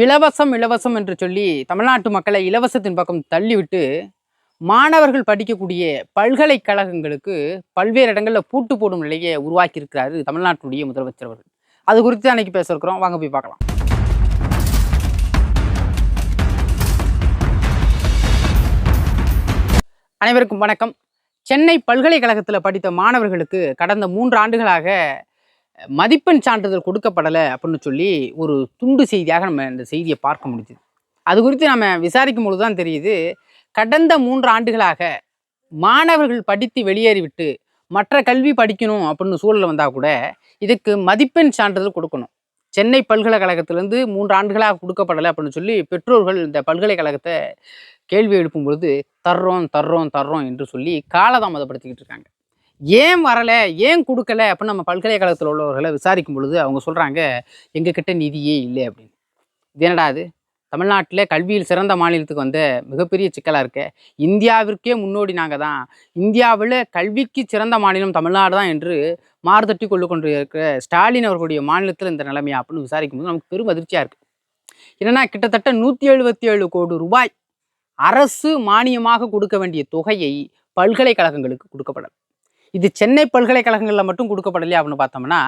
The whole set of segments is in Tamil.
இலவசம் இலவசம் என்று சொல்லி தமிழ்நாட்டு மக்களை இலவசத்தின் பக்கம் தள்ளிவிட்டு மாணவர்கள் படிக்கக்கூடிய பல்கலைக்கழகங்களுக்கு பல்வேறு இடங்களில் பூட்டு போடும் நிலையை உருவாக்கியிருக்கிறாரு தமிழ்நாட்டுடைய முதலமைச்சர் அவர்கள். அது குறித்து அன்னைக்கு பேச இருக்கிறோம். வாங்க போய் பார்க்கலாம். அனைவருக்கும் வணக்கம். சென்னை பல்கலைக்கழகத்தில் படித்த மாணவர்களுக்கு கடந்த மூன்று ஆண்டுகளாக மதிப்பெண் சான்றிதழ் கொடுக்கப்படலை அப்படின்னு சொல்லி ஒரு துண்டு செய்தியாக நம்ம இந்த செய்தியை பார்க்க முடிஞ்சுது. அது குறித்து நம்ம விசாரிக்கும் பொழுது தான் தெரியுது கடந்த மூன்று ஆண்டுகளாக மாணவர்கள் படித்து வெளியேறிவிட்டு மற்ற கல்வி படிக்கணும் அப்படின்னு சூழல் வந்தால் கூட இதுக்கு மதிப்பெண் சான்றிதழ் கொடுக்கணும். சென்னை பல்கலைக்கழகத்திலேருந்து மூன்று ஆண்டுகளாக கொடுக்கப்படலை அப்படின்னு சொல்லி பெற்றோர்கள் இந்த பல்கலைக்கழகத்தை கேள்வி எழுப்பும் பொழுது தர்றோம் தர்றோம் தர்றோம் என்று சொல்லி காலதாமதப்படுத்திக்கிட்டு இருக்காங்க. ஏன் வரலை? ஏன் கொடுக்கல? அப்படின்னு நம்ம பல்கலைக்கழகத்தில் உள்ளவர்களை விசாரிக்கும் பொழுது அவங்க சொல்கிறாங்க எங்ககிட்ட நிதியே இல்லை அப்படின்னு. இது என்னடா அது தமிழ்நாட்டில் கல்வியில் சிறந்த மாநிலத்துக்கு வந்த மிகப்பெரிய சிக்கலாக இருக்க. இந்தியாவிற்கே முன்னோடி நாங்கள் தான். இந்தியாவில் கல்விக்கு சிறந்த மாநிலம் தமிழ்நாடு தான் என்று மாறுதட்டி கொண்டு கொண்டு இருக்கிற ஸ்டாலின் அவர்களுடைய மாநிலத்தில் இந்த நிலைமையா அப்படின்னு விசாரிக்கும் போது நமக்கு பெரும் அதிர்ச்சியாக இருக்குது என்னென்னா கிட்டத்தட்ட நூற்றி எழுபத்தி ஏழு கோடி ரூபாய் அரசு மானியமாக கொடுக்க வேண்டிய தொகையை பல்கலைக்கழகங்களுக்கு கொடுக்கப்படலை. இது சென்னை பல்கலைக்கழகங்களில் மட்டும் கொடுக்கப்படலையா அப்படின்னு பார்த்தோம்னா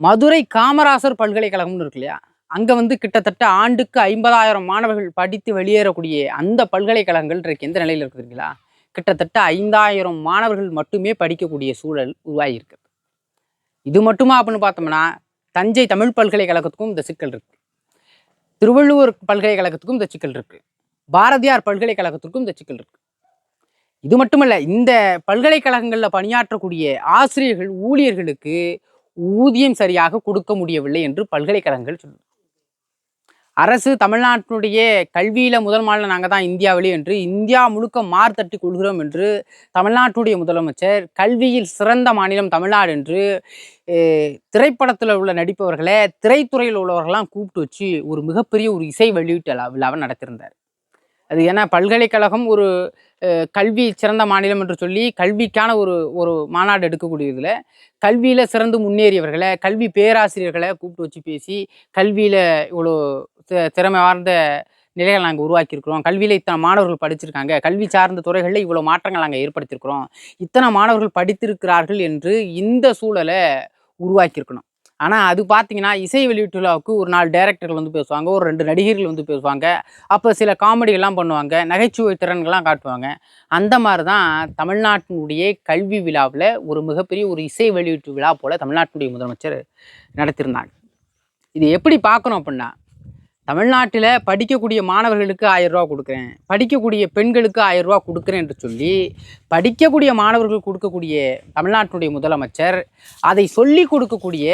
மதுரை காமராசர் பல்கலைக்கழகம்னு இருக்கு இல்லையா? அங்கே வந்து கிட்டத்தட்ட ஆண்டுக்கு ஐம்பதாயிரம் மாணவர்கள் படித்து வெளியேறக்கூடிய அந்த பல்கலைக்கழகங்கள் இன்றைக்கு எந்த நிலையில் இருக்குதுங்களா கிட்டத்தட்ட ஐந்தாயிரம் மாணவர்கள் மட்டுமே படிக்கக்கூடிய சூழல் உருவாகியிருக்கு. இது மட்டுமா அப்படின்னு பார்த்தோம்னா தஞ்சை தமிழ் பல்கலைக்கழகத்துக்கும் இந்த சிக்கல் இருக்கு. திருவள்ளுவர் பல்கலைக்கழகத்துக்கும் இந்த சிக்கல் இருக்கு. பாரதியார் பல்கலைக்கழகத்திற்கும் இந்த சிக்கல் இருக்கு. இது மட்டுமல்ல இந்த பல்கலைக்கழகங்களில் பணியாற்றக்கூடிய ஆசிரியர்கள் ஊழியர்களுக்கு ஊதியம் சரியாக கொடுக்க முடியவில்லை என்று பல்கலைக்கழகங்கள் சொல்லுது. அரசு தமிழ்நாட்டினுடைய கல்வியில முதல் மாநிலம் நாங்கள் தான் இந்தியாவிலே என்று இந்தியா முழுக்க மார் தட்டி கொள்கிறோம் என்று தமிழ்நாட்டுடைய முதலமைச்சர் கல்வியில் சிறந்த மாநிலம் தமிழ்நாடு என்று திரைப்படத்தில் உள்ள நடிப்பவர்களை திரைத்துறையில் உள்ளவர்கள்லாம் கூப்பிட்டு வச்சு ஒரு மிகப்பெரிய ஒரு இசை வெளியீட்டு விழாவை நடத்தியிருந்தார். அது ஏன்னா பல்கலைக்கழகம் ஒரு கல்வி சிறந்த மாநிலம் என்று சொல்லி கல்விக்கான ஒரு ஒரு மாநாடு எடுக்கக்கூடியதில் கல்வியில் சிறந்து முன்னேறியவர்களை கல்வி பேராசிரியர்களை கூப்பிட்டு வச்சு பேசி கல்வியில் இவ்வளோ திறமை வார்ந்த நிலைகளை நாங்கள் உருவாக்கியிருக்கிறோம். கல்வியில் இத்தனை மாணவர்கள் படிச்சிருக்காங்க. கல்வி சார்ந்த துறைகளில் இவ்வளோ மாற்றங்கள் நாங்கள் ஏற்படுத்தியிருக்கிறோம். இத்தனை மாணவர்கள் படித்திருக்கிறார்கள் என்று இந்த சூழலை உருவாக்கியிருக்கணும். ஆனால் அது பார்த்தீங்கன்னா இசை வெளியீட்டு விழாவுக்கு ஒரு நாலு டேரக்டர்கள் வந்து பேசுவாங்க ஒரு ரெண்டு நடிகர்கள் வந்து பேசுவாங்க. அப்போ சில காமெடிகள்லாம் பண்ணுவாங்க நகைச்சுவை திறன்கள்லாம் காட்டுவாங்க. அந்த மாதிரி தான் தமிழ்நாட்டினுடைய கல்வி விழாவில் ஒரு மிகப்பெரிய ஒரு இசை வெளியீட்டு விழா போல் தமிழ்நாட்டினுடைய முதலமைச்சர் நடத்தியிருந்தாங்க. இது எப்படி பார்க்கணும் அப்படின்னா தமிழ்நாட்டில் படிக்கக்கூடிய மாணவர்களுக்கு ஆயிரரூவா கொடுக்குறேன். படிக்கக்கூடிய பெண்களுக்கு ஆயிரரூவா கொடுக்குறேன் என்று சொல்லி படிக்கக்கூடிய மாணவர்கள் கொடுக்கக்கூடிய தமிழ்நாட்டினுடைய முதலமைச்சர் அதை சொல்லி கொடுக்கக்கூடிய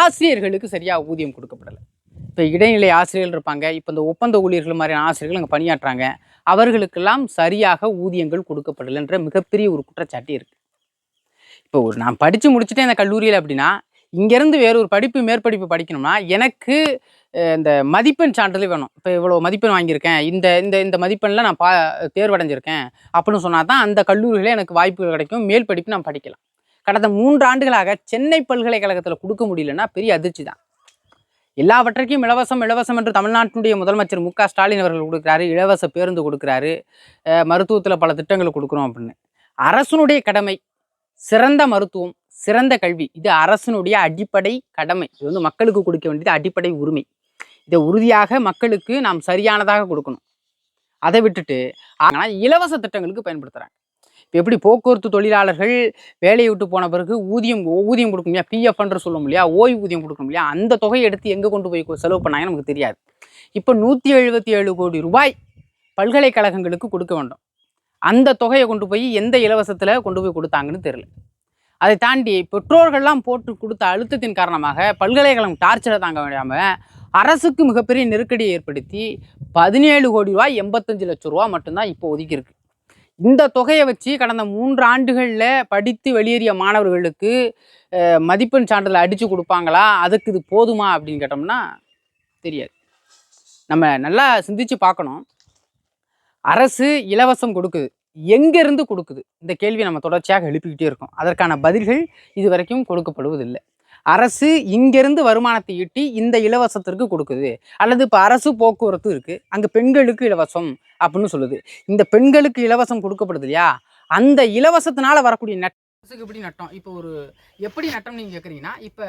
ஆசிரியர்களுக்கு சரியாக ஊதியம் கொடுக்கப்படலை. இப்போ இடைநிலை ஆசிரியர்கள் இருப்பாங்க. இப்போ இந்த ஒப்பந்த ஊழியர்கள் மாதிரியான ஆசிரியர்கள் அங்கே பணியாற்றுறாங்க அவர்களுக்கெல்லாம் சரியாக ஊதியங்கள் கொடுக்கப்படலைன்ற மிகப்பெரிய ஒரு குற்றச்சாட்டு இருக்குது இப்போ ஒரு நான் படித்து முடிச்சுட்டேன் இந்த கல்லூரியில் அப்படின்னா இங்கேருந்து வேற ஒரு படிப்பு மேற்படிப்பு படிக்கணும்னா எனக்கு இந்த மதிப்பெண் சான்றிதழ் வேணும். இப்போ இவ்வளோ மதிப்பெண் வாங்கியிருக்கேன். இந்த இந்த இந்த மதிப்பெண்ணில் நான் பா தேர்வடைஞ்சிருக்கேன் அப்படின்னு சொன்னால் தான் அந்த கல்லூரிகளே எனக்கு வாய்ப்புகள் கிடைக்கும். மேல் படிப்பு நான் படிக்கலாம். கடந்த மூன்று ஆண்டுகளாக சென்னை பல்கலைக்கழகத்தில் கொடுக்க முடியலன்னா பெரிய அதிர்ச்சி தான். எல்லாவற்றைக்கும் இலவசம் இலவசம் என்று தமிழ்நாட்டினுடைய முதலமைச்சர் மு க. ஸ்டாலின் அவர்கள் கொடுக்குறாரு. இலவச பேருந்து கொடுக்குறாரு. மருத்துவத்தில் பல திட்டங்கள் கொடுக்குறோம் அப்படின்னு. அரசனுடைய கடமை சிறந்த மருத்துவம் சிறந்த கல்வி. இது அரசனுடைய அடிப்படை கடமை. இது வந்து மக்களுக்கு கொடுக்க வேண்டியது அடிப்படை உரிமை. இதை உறுதியாக மக்களுக்கு நாம் சரியானதாக கொடுக்கணும். அதை விட்டுட்டு ஆனால் இலவச திட்டங்களுக்கு பயன்படுத்துகிறாங்க இப்போ எப்படி போக்குவரத்து தொழிலாளர்கள் வேலையை விட்டு போன பிறகு ஊதியம் ஊதியம் கொடுக்க முடியா பிஎஃப்ன்ற சொல்ல முடியா ஓய்வூதியம் கொடுக்க முடியா அந்த தொகையை எடுத்து எங்கே கொண்டு போய் செலவு பண்ணாங்கன்னு நமக்கு தெரியாது. இப்போ நூற்றி எழுபத்தி ஏழு கோடி ரூபாய் பல்கலைக்கழகங்களுக்கு கொடுக்க வேண்டும். அந்த தொகையை கொண்டு போய் எந்த இலவசத்தில் கொண்டு போய் கொடுத்தாங்கன்னு தெரியல. அதை தாண்டி பெற்றோர்கள்லாம் போட்டு கொடுத்த அழுத்தத்தின் காரணமாக பல்கலைக்கழகம் டார்ச்சரை தாங்க முடியாமல் அரசுக்கு மிகப்பெரிய நெருக்கடியை ஏற்படுத்தி பதினேழு கோடி ரூபாய் எண்பத்தஞ்சு லட்சம் ரூபா மட்டும்தான் இப்போ ஒதுக்கியிருக்கு. இந்த தொகையை வச்சு கடந்த மூன்று ஆண்டுகளில் படித்து வெளியேறிய மாணவர்களுக்கு மதிப்பெண் சான்றிதழ் அடித்து கொடுப்பாங்களா? அதுக்கு இது போதுமா அப்படின்னு கேட்டோம்னா தெரியாது. நம்ம நல்லா சிந்திச்சு பார்க்கணும். அரசு இலவசம் கொடுக்குது. எங்கேருந்து கொடுக்குது? இந்த கேள்வி நம்ம தொடர்ச்சியாக எழுப்பிக்கிட்டே இருக்கோம். அதற்கான பதில்கள் இது வரைக்கும் கொடுக்கப்படுவதில்லை. அரசு இங்கேருந்து வருமானத்தை ஈட்டி இந்த இலவசத்திற்கு கொடுக்குது. அல்லது இப்போ அரசு போக்குவரத்து இருக்குது அங்கே பெண்களுக்கு இலவசம் அப்படின்னு சொல்லுது. இந்த பெண்களுக்கு இலவசம் கொடுக்கப்படுது இல்லையா? அந்த இலவசத்தினால வரக்கூடிய நட்டத்துக்கு எப்படி நட்டம்? இப்போ ஒரு எப்படி நட்டம் நீங்கள் கேட்குறீங்கன்னா இப்போ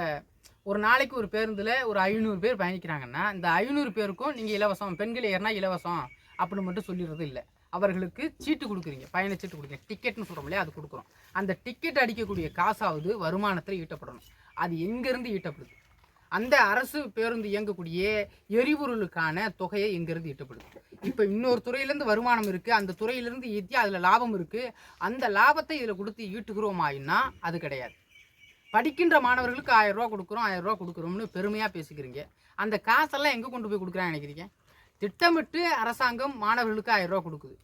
ஒரு நாளைக்கு ஒரு பேருந்தில் ஒரு ஐநூறு பேர் பயணிக்கிறாங்கன்னா இந்த ஐநூறு பேருக்கும் நீங்கள் இலவசம் பெண்கள் ஏறினா இலவசம் அப்படின்னு மட்டும் சொல்லிடுறது இல்லை. அவர்களுக்கு சீட்டு கொடுக்குறீங்க பயணச்சீட்டு கொடுக்குறீங்க. டிக்கெட்னு சொல்கிறோம் இல்லையா அது கொடுக்குறோம். அந்த டிக்கெட் அடிக்கக்கூடிய காசாவது வருமானத்தில் ஈட்டப்படணும். அது எங்கேருந்து ஈட்டப்படுது? அந்த அரசு பேருந்து இயங்கக்கூடிய எரிபொருளுக்கான தொகையை எங்கேருந்து ஈட்டப்படுது? இப்போ இன்னொரு துறையிலேருந்து வருமானம் இருக்குது அந்த துறையிலேருந்து ஈட்டி அதில் லாபம் இருக்குது அந்த லாபத்தை இதில் கொடுத்து ஈட்டுகிறோமாயின்னா அது கிடையாது. படிக்கின்ற மாணவர்களுக்கு ஆயிரம் ரூபா கொடுக்குறோம் ஆயிரம் ரூபா கொடுக்குறோம்னு பெருமையாக பேசிக்கிறீங்க. அந்த காசெல்லாம் எங்கே கொண்டு போய் கொடுக்குறான்னு நினைக்கிறீங்க? திட்டமிட்டு அரசாங்கம் மாணவர்களுக்கு ஆயிரம் ரூபா கொடுக்குது.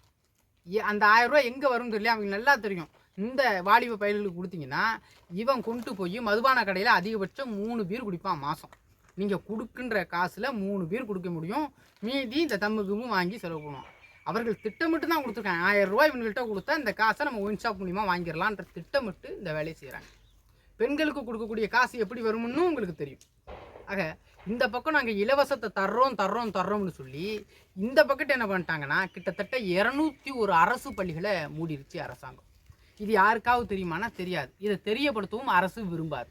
அந்த ஆயிரம் ரூபா எங்கே வரும்னு சொல்லி அவங்களுக்கு நல்லா தெரியும். இந்த வாலிப பயல்களுக்கு கொடுத்தீங்கன்னா இவன் கொண்டு போய் மதுபான கடையில் அதிகபட்சம் மூணு பேர் குடிப்பான் மாதம் நீங்கள் கொடுக்குன்ற காசில் மூணு பேர் கொடுக்க முடியும். மீதி இந்த தம்மு வாங்கி செலவு பண்ணுவான். அவர்கள் திட்டமிட்டு தான் கொடுத்துருக்காங்க. ஆயிரம் ரூபாய் இவங்கள்ட்ட கொடுத்தா இந்த காசை நம்ம ஒயின் ஷாப் மூலியமாக வாங்கிடலான்ற திட்டமிட்டு இந்த வேலையை செய்கிறாங்க பெண்களுக்கு கொடுக்கக்கூடிய காசு எப்படி வரும்னு உங்களுக்கு தெரியும். ஆக இந்த பக்கம் நாங்கள் இலவசத்தை தர்றோம் தர்றோம் தர்றோம்னு சொல்லி இந்த பக்கத்து என்ன பண்ணிட்டாங்கன்னா கிட்டத்தட்ட இரநூத்தி ஒரு அரசு பள்ளிகளை மூடிருச்சு அரசாங்கம். இது யாருக்காவது தெரியுமானா தெரியாது. இதை தெரியப்படுத்தவும் அரசு விரும்பாது.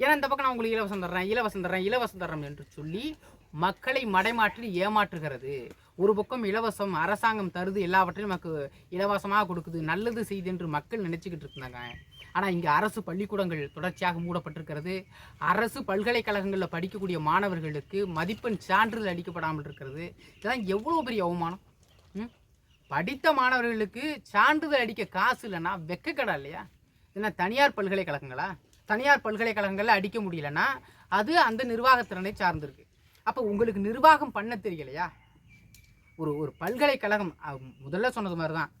ஏன்னா இந்த பக்கம் நான் உங்களுக்கு இலவசம் தர்றேன் இலவசம் தர்றேன் இலவசம் தர்றேன் என்று சொல்லி மக்களை மடைமாற்றி ஏமாற்றுகிறது. ஒரு பக்கம் இலவசம் அரசாங்கம் தருது எல்லாவற்றையும் நமக்கு இலவசமாக கொடுக்குது நல்லது செய்து என்று மக்கள் நினச்சிக்கிட்டு இருந்தாங்க ஆனால் இங்கே அரசு பள்ளிக்கூடங்கள் தொடர்ச்சியாக மூடப்பட்டிருக்கிறது. அரசு பல்கலைக்கழகங்களில் படிக்கக்கூடிய மாணவர்களுக்கு மதிப்பெண் சான்றிதழ் அளிக்கப்படாமல் இருக்கிறது. இதெல்லாம் எவ்வளோ பெரிய அவமானம்? ம்? படித்த மாணவர்களுக்கு சான்றிதழ் அடிக்க காசு இல்லைன்னா வெக்கக்கடா இல்லையா? ஏன்னா தனியார் பல்கலைக்கழகங்களா? தனியார் பல்கலைக்கழகங்களில் அடிக்க முடியலன்னா அது அந்த நிர்வாகத்திறனை சார்ந்திருக்கு. அப்போ உங்களுக்கு நிர்வாகம் பண்ண தெரியலையா? ஒரு ஒரு பல்கலைக்கழகம் முதல்ல சொன்னது மாதிரி தான்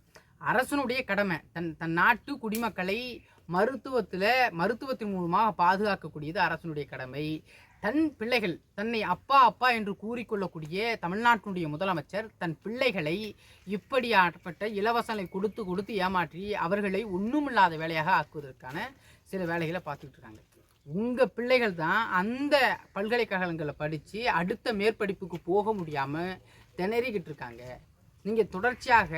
அரசனுடைய கடமை தன் தன் நாட்டு குடிமக்களை மருத்துவத்தில் மருத்துவத்தின் மூலமாக பாதுகாக்கக்கூடியது அரசனுடைய கடமை. தன் பிள்ளைகள் தன்னை அப்பா அப்பா என்று கூறிக்கொள்ளக்கூடிய தமிழ்நாட்டினுடைய முதலமைச்சர் தன் பிள்ளைகளை இப்படியாப்பட்ட இலவசங்களை கொடுத்து கொடுத்து ஏமாற்றி அவர்களை ஒன்றுமில்லாத வேலையாக ஆக்குவதற்கான சில வேலைகளை பார்த்துக்கிட்டு இருக்காங்க. உங்கள் பிள்ளைகள் தான் அந்த பல்கலைக்கழகங்களை படித்து அடுத்த மேற்படிப்புக்கு போக முடியாமல் திணறிக்கிட்டு இருக்காங்க. நீங்கள் தொடர்ச்சியாக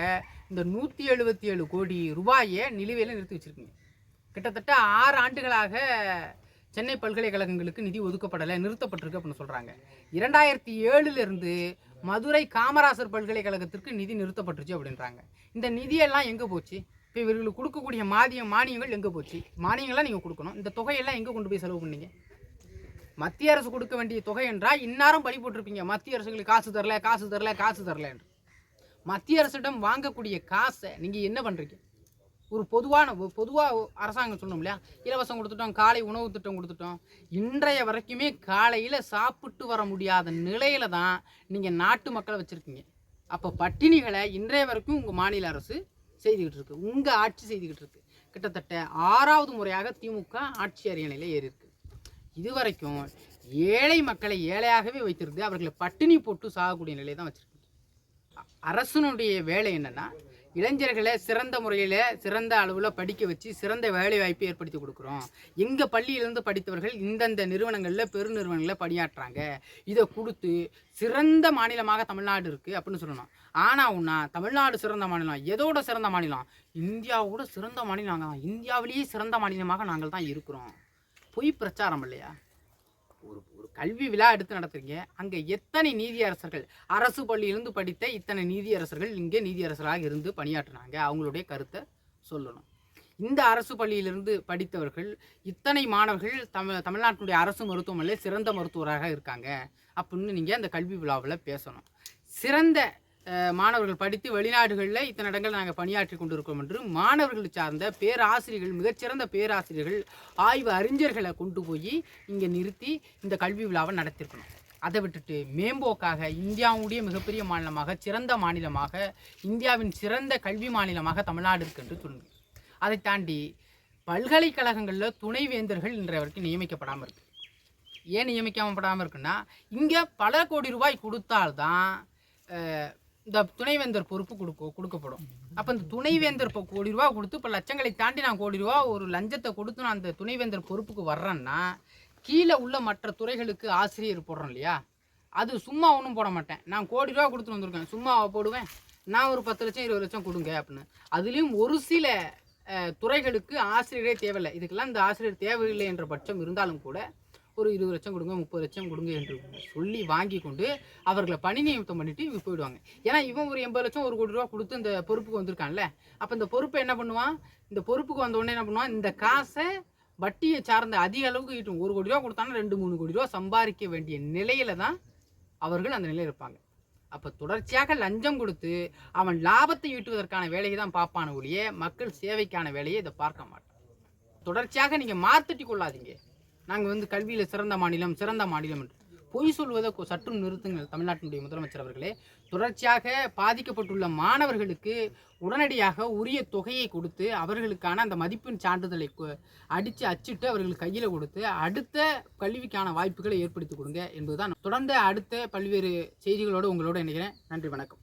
இந்த நூற்றி எழுபத்தி ஏழு கோடி ரூபாயை நிலுவையில் நிறுத்தி வச்சுருக்கீங்க. கிட்டத்தட்ட ஆறு ஆண்டுகளாக சென்னை பல்கலைக்கழகங்களுக்கு நிதி ஒதுக்கப்படலை நிறுத்தப்பட்டிருக்கு அப்படின்னு சொல்கிறாங்க இரண்டாயிரத்தி ஏழுலேருந்து மதுரை காமராசர் பல்கலைக்கழகத்திற்கு நிதி நிறுத்தப்பட்டுருச்சு அப்படின்றாங்க. இந்த நிதியெல்லாம் எங்கே போச்சு? இப்போ இவர்களுக்கு கொடுக்கக்கூடிய மானியம் மானியங்கள் எங்கே போச்சு? மானியங்கள்லாம் நீங்கள் கொடுக்கணும். இந்த தொகையெல்லாம் எங்கே கொண்டு போய் செலவு பண்ணீங்க? மத்திய அரசு கொடுக்க வேண்டிய தொகை என்றால் இந்நேரம் பழி போட்டிருப்பீங்க. மத்திய அரசுகளுக்கு காசு தரல காசு தரல காசு தரல என்று. மத்திய அரசிடம் வாங்கக்கூடிய காசை நீங்கள் என்ன பண்ணுறீங்க ஒரு பொதுவான பொதுவாக அரசாங்கம் சொன்னோம் இல்லையா? இலவசம் கொடுத்துட்டோம் காலை உணவு திட்டம் கொடுத்துட்டோம். இன்றைய வரைக்குமே காலையில் சாப்பிட்டு வர முடியாத நிலையில தான் நீங்கள் நாட்டு மக்களை வச்சுருக்கீங்க. அப்போ பட்டினிகளை இன்றைய வரைக்கும் உங்கள் மாநில அரசு செய்துக்கிட்டு இருக்குது உங்கள் ஆட்சி செய்துக்கிட்டு இருக்குது கிட்டத்தட்ட ஆறாவது முறையாக திமுக ஆட்சி அரியணையில் ஏறி இருக்குது இதுவரைக்கும் ஏழை மக்களை ஏழையாகவே வைத்திருந்து அவர்களை பட்டினி போட்டு சாகக்கூடிய நிலையை தான் வச்சுருக்கு அரசனுடைய வேலை என்னென்னா இளைஞர்களை சிறந்த முறையில் சிறந்த அளவில் படிக்க வச்சு சிறந்த வேலை வாய்ப்பை ஏற்படுத்தி கொடுக்குறோம். எங்கள் பள்ளியிலேருந்து படித்தவர்கள் இந்தந்த நிறுவனங்களில் பெருநிறுவனங்களில் பணியாற்றுறாங்க இதை கொடுத்து சிறந்த மாநிலமாக தமிழ்நாடு இருக்குது அப்படின்னு சொல்லணும். ஆனால் ஒன்றா தமிழ்நாடு சிறந்த மாநிலம் எதோட சிறந்த மாநிலம்? இந்தியாவோட சிறந்த மாநிலம் நாங்கள் தான். இந்தியாவிலேயே சிறந்த மாநிலமாக நாங்கள் தான் இருக்கிறோம். பொய் பிரச்சாரம் இல்லையா? ஒரு கல்வி விழா எடுத்து நடத்துறீங்க. அங்கே எத்தனை நீதியரசர்கள்? அரசு பள்ளியிலிருந்து படித்த இத்தனை நீதியரசர்கள் இங்கே நீதியரசராக இருந்து பணியாற்றினாங்க. அவங்களுடைய கருத்தை சொல்லணும். இந்த அரசு பள்ளியிலிருந்து படித்தவர்கள் இத்தனை மாணவர்கள் தமிழ் தமிழ்நாட்டினுடைய அரசு மருத்துவமனையில் சிறந்த மருத்துவராக இருக்காங்க. அப்படின்னு நீங்கள் அந்த கல்வி விழாவில் பேசணும். சிறந்த மாணவர்கள் படித்து வெளிநாடுகளில் இத்தனை இடங்கள் நாங்கள் பணியாற்றி கொண்டிருக்கிறோம் என்று மாணவர்கள் சார்ந்த பேராசிரியர்கள் மிகச்சிறந்த பேராசிரியர்கள் ஆய்வு அறிஞர்களை கொண்டு போய் இங்கே நிறுத்தி இந்த கல்வி விழாவை நடத்திருக்கணும். அதை விட்டுட்டு மேம்போக்காக இந்தியாவுடைய மிகப்பெரிய மாநிலமாக சிறந்த மாநிலமாக இந்தியாவின் சிறந்த கல்வி மாநிலமாக தமிழ்நாடு இருக்கு என்று சொல்லுங்கள் அதை தாண்டி பல்கலைக்கழகங்களில் துணைவேந்தர்கள் இன்றைய வரைக்கும் நியமிக்கப்படாமல் இருக்கு. ஏன் நியமிக்கப்படாமல் இருக்குன்னா இங்கே பல கோடி ரூபாய் கொடுத்தால்தான் இந்த துணைவேந்தர் பொறுப்பு கொடுக்க கொடுக்கப்படும். அப்போ இந்த துணைவேந்தர் இப்போ கோடி ரூபா கொடுத்து இப்போ லட்சங்களை தாண்டி நான் கோடி ரூபா ஒரு லஞ்சத்தை கொடுத்து நான் அந்த துணைவேந்தர் பொறுப்புக்கு வர்றேன்னா கீழே உள்ள மற்ற துறைகளுக்கு ஆசிரியர் போடுறோம் இல்லையா? அது சும்மா ஒன்றும் போட மாட்டேன். நான் கோடி ரூபா கொடுத்துட்டு வந்திருக்கேன். சும்மா போடுவேன். நான் ஒரு பத்து லட்சம் இருபது லட்சம் கொடுங்க அப்படின்னு. அதுலேயும் ஒரு சில துறைகளுக்கு ஆசிரியரே தேவையில்லை. இதுக்கெல்லாம் இந்த ஆசிரியர் தேவையில்லை என்ற பட்சம் இருந்தாலும் கூட ஒரு இருபது லட்சம் கொடுங்க முப்பது லட்சம் கொடுங்க என்று சொல்லி வாங்கி கொண்டு அவர்களை பணி நியமித்தம் பண்ணிட்டு இவங்க போயிடுவாங்க. ஏன்னா இவன் ஒரு எண்பது லட்சம் ஒரு கோடி ரூபா கொடுத்து இந்த பொறுப்புக்கு வந்திருக்கான்ல. அப்போ இந்த பொறுப்பை என்ன பண்ணுவான்? இந்த பொறுப்புக்கு வந்த உடனே என்ன பண்ணுவான்? இந்த காசை வட்டியை சார்ந்த அதிக அளவுக்கு ஈட்டும். ஒரு கோடி ரூபா கொடுத்தானா ரெண்டு மூணு கோடி ரூபா சம்பாதிக்க வேண்டிய நிலையில தான் அவர்கள் அந்த நிலையில் இருப்பாங்க. அப்போ தொடர்ச்சியாக லஞ்சம் கொடுத்து அவன் லாபத்தை ஈட்டுவதற்கான வேலையை தான் பார்ப்பான ஒழிய மக்கள் சேவைக்கான வேலையை இதை பார்க்க மாட்டான். தொடர்ச்சியாக நீங்கள் மாத்தட்டி கொள்ளாதீங்க. நாங்கள் வந்து கல்வியில் சிறந்த மாநிலம் சிறந்த மாநிலம் என்று. பொய் சொல்வதை சற்று சற்றும் நிறுத்துங்கள் தமிழ்நாட்டினுடைய முதலமைச்சர் அவர்களே. தொடர்ச்சியாக பாதிக்கப்பட்டுள்ள மாணவர்களுக்கு உடனடியாக உரிய தொகையை கொடுத்து அவர்களுக்கான அந்த மதிப்பெண் சான்றிதழை அடித்து அச்சிட்டு அவர்கள் கையில் கொடுத்து அடுத்த கல்விக்கான வாய்ப்புகளை ஏற்படுத்தி கொடுங்க என்பதுதான். தொடர்ந்து அடுத்த பல்வேறு செய்திகளோடு உங்களோட இணைகிறேன். நன்றி வணக்கம்.